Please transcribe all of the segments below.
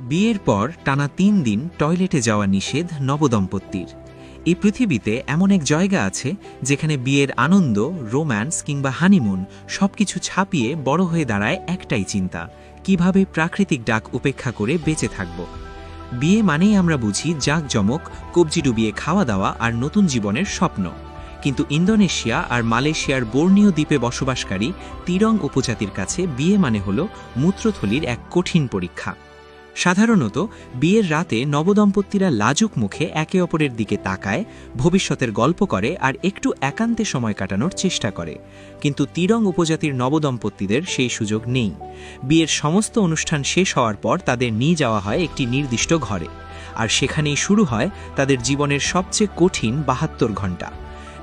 বিয়ের পর টানা তিন দিন টয়লেটে যাওয়া নিষেধ নবদম্পতির। এই পৃথিবীতে এমন এক জায়গা আছে যেখানে বিয়ের আনন্দ, রোম্যান্স কিংবা হানিমুন সবকিছু ছাপিয়ে বড় হয়ে দাঁড়ায় একটাই চিন্তা, কীভাবে প্রাকৃতিক ডাক উপেক্ষা করে বেঁচে থাকব। বিয়ে মানেই আমরা বুঝি জাঁকজমক, কবজি ডুবিয়ে খাওয়া দাওয়া আর নতুন জীবনের স্বপ্ন। কিন্তু ইন্দোনেশিয়া আর মালয়েশিয়ার বর্ণীয় দ্বীপে বসবাসকারী তিরং উপজাতির কাছে বিয়ে মানে হল মূত্রথলির এক কঠিন পরীক্ষা। সাধারণত বিয়ের রাতে নবদম্পতিরা লাজুক মুখে একে অপরের দিকে তাকায়, ভবিষ্যতের গল্প করে আর একটু একান্তে সময় কাটানোর চেষ্টা করে। কিন্তু তিরং উপজাতির নবদম্পতিদের সেই সুযোগ নেই। বিয়ের সমস্ত অনুষ্ঠান শেষ হওয়ার পর তাদের নিয়ে যাওয়া হয় একটি নির্দিষ্ট ঘরে। আর সেখানেই শুরু হয় তাদের জীবনের সবচেয়ে কঠিন বাহাত্তর ঘণ্টা।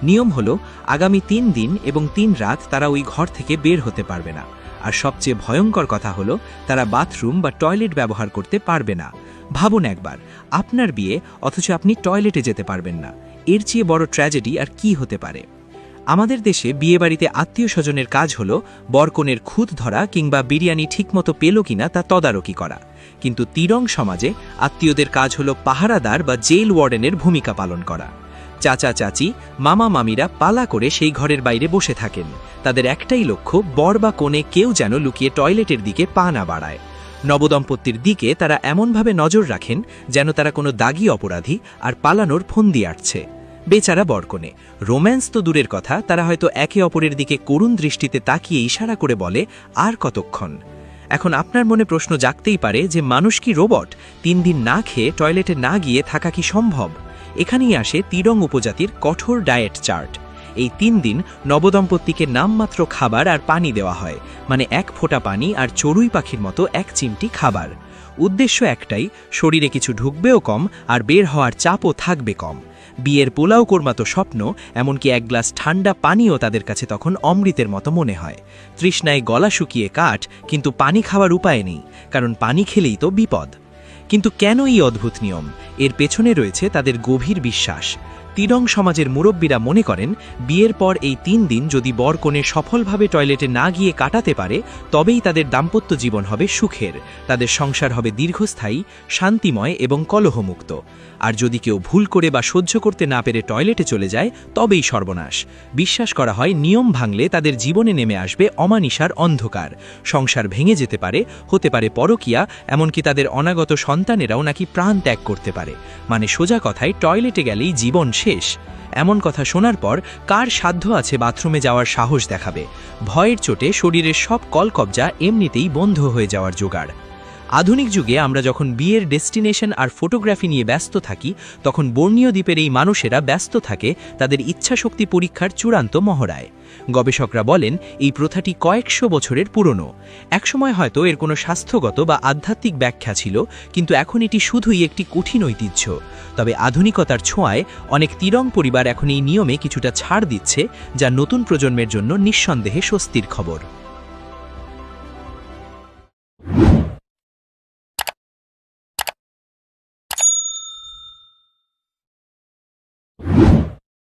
নিয়ম হলো, আগামী তিন দিন এবং তিন রাত তারা ওই ঘর থেকে বের হতে পারবে না। আর সবচেয়ে ভয়ঙ্কর কথা হলো, তারা বাথরুম বা টয়লেট ব্যবহার করতে পারবে না। ভাবুন একবার, আপনার বিয়ে, অথচ আপনি টয়লেটে যেতে পারবেন না। এর চেয়ে বড় ট্র্যাজেডি আর কি হতে পারে? আমাদের দেশে বিয়েবাড়িতে আত্মীয় স্বজনের কাজ হলো, বরকনের খুদ ধরা কিংবা বিরিয়ানি ঠিকমতো পেল কিনা তা তদারকি করা। কিন্তু তিরং সমাজে আত্মীয়দের কাজ হলো পাহারাদার বা জেল ওয়ার্ডেনের ভূমিকা পালন করা। চাচা চাচি, মামা মামিরা পালা করে সেই ঘরের বাইরে বসে থাকেন। তাদের একটাই লক্ষ্য, বর বা কোণে কেউ যেন লুকিয়ে টয়লেটের দিকে পা না বাড়ায়। নবদম্পতির দিকে তারা এমনভাবে নজর রাখেন যেন তারা কোনো দাগি অপরাধী আর পালানোর ফন্দি আটছে। বেচারা বরকনে রোম্যান্স তো দূরের কথা, তারা হয়তো একে অপরের দিকে করুণ দৃষ্টিতে তাকিয়ে ইশারা করে বলে, আর কতক্ষণ? এখন আপনার মনে প্রশ্ন জাগতেই পারে যে, মানুষ কি রোবট? তিন দিন না খেয়ে টয়লেটে না গিয়ে থাকা কি সম্ভব? এখানেই আসে তিরং উপজাতির কঠোর ডায়েট চার্ট। এই তিন দিন নবদম্পতিকে নামমাত্র খাবার আর পানি দেওয়া হয় মানে এক ফোঁটা পানি আর চড়ুই পাখির মতো এক চিমটি খাবার। উদ্দেশ্য একটাই, শরীরে কিছু ঢুকবেও কম আর বের হওয়ার চাপও থাকবে কম। বিয়ের পোলাও কর্মাতো স্বপ্ন, এমনকি এক গ্লাস ঠান্ডা পানিও তাদের কাছে তখন অমৃতের মতো মনে হয়। তৃষ্ণায় গলা শুকিয়ে কাঠ, কিন্তু পানি খাওয়ার উপায় নেই, কারণ পানি খেলেই তো বিপদ। কিন্তু কেন এই অদ্ভুত নিয়ম? এর পেছনে রয়েছে তাদের গভীর বিশ্বাস। তিরং সমাজের মুরব্বীরা মনে করেন, বিয়ের পর এই তিন দিন যদি বর কনে সফলভাবে টয়লেটে না গিয়ে কাটাতে পারে, তবেই তাদের দাম্পত্য জীবন হবে সুখের। তাদের সংসার হবে দীর্ঘস্থায়ী, শান্তিময় এবং কলহমুক্ত। আর যদি কেউ ভুল করে বা সহ্য করতে না পেরে টয়লেটে চলে যায়, তবেই সর্বনাশ। বিশ্বাস করা হয়, নিয়ম ভাঙলে তাদের জীবনে নেমে আসবে অমানিসার অন্ধকার। সংসার ভেঙে যেতে পারে, হতে পারে পরকিয়া, এমনকি তাদের অনাগত সন্তানেরাও নাকি প্রাণ ত্যাগ করতে পারে। মানে সোজা কথায়, টয়লেটে গেলেই জীবন শেষ। এমন কথা শোনার পর কার সাধ্য আছে বাথরুমে যাওয়ার সাহস দেখাবে? ভয়ের চোটে শরীরের সব কলকবজা এমনিতেই বন্ধ হয়ে যাওয়ার জোগাড়। আধুনিক যুগে আমরা যখন বিয়ের ডেস্টিনেশন আর ফটোগ্রাফি নিয়ে ব্যস্ত থাকি, তখন বর্ণীয় দ্বীপের এই মানুষেরা ব্যস্ত থাকে তাদের ইচ্ছাশক্তি পরীক্ষার চূড়ান্ত মহড়ায়। গবেষকরা বলেন, এই প্রথাটি কয়েকশো বছরের পুরনো। একসময় হয়তো এর কোনো স্বাস্থ্যগত বা আধ্যাত্মিক ব্যাখ্যা ছিল, কিন্তু এখন এটি শুধুই একটি কঠিন ঐতিহ্য। তবে আধুনিকতার ছোঁয়ায় অনেক তিরং পরিবার এখন এই নিয়মে কিছুটা ছাড় দিচ্ছে, যা নতুন প্রজন্মের জন্য নিঃসন্দেহে স্বস্তির খবর।